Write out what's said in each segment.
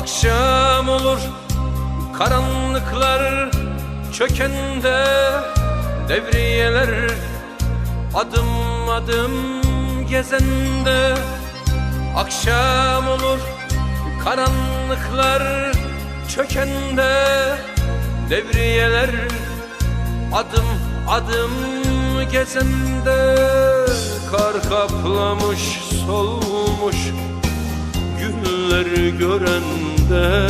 Akşam olur karanlıklar çökende Devriyeler adım adım gezende. Akşam olur karanlıklar çökende Devriyeler adım adım gezende. Kar kaplamış solmuş günler görende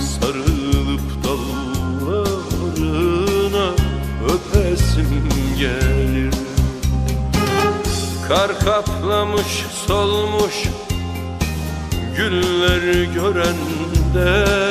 Sarılıp dallarına öpesim gelir. Kar kaplamış solmuş güller görende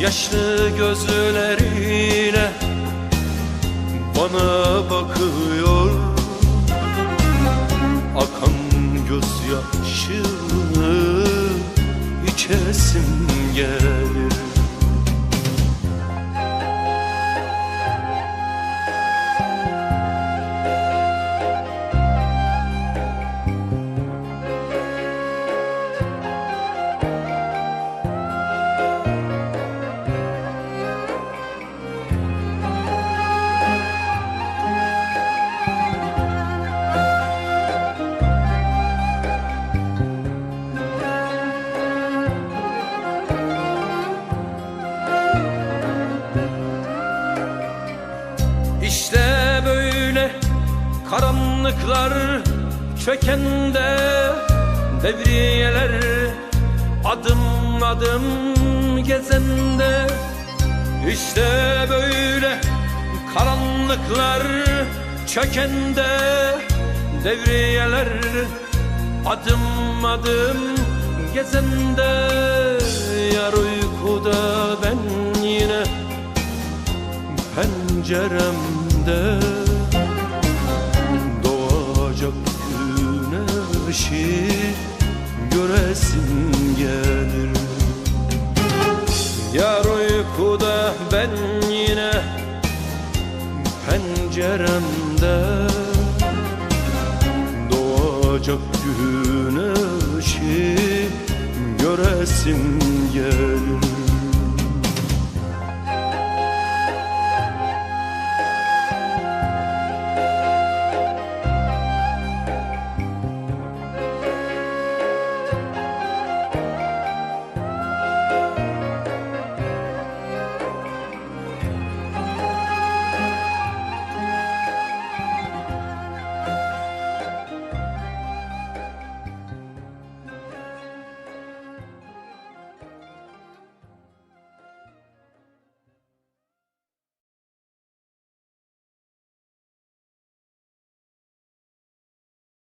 Yaşlı gözleriyle bana bakıyor. Akan gözyaşını içesim gelir İşte böyle karanlıklar çökende Devriyeler adım adım gezende. İşte böyle karanlıklar çökende Devriyeler adım adım gezende. Yar uykuda ben penceremde Doğacak güneşi göresim gelir. Yar uykuda ben yine penceremde Doğacak güneşi göresim gelir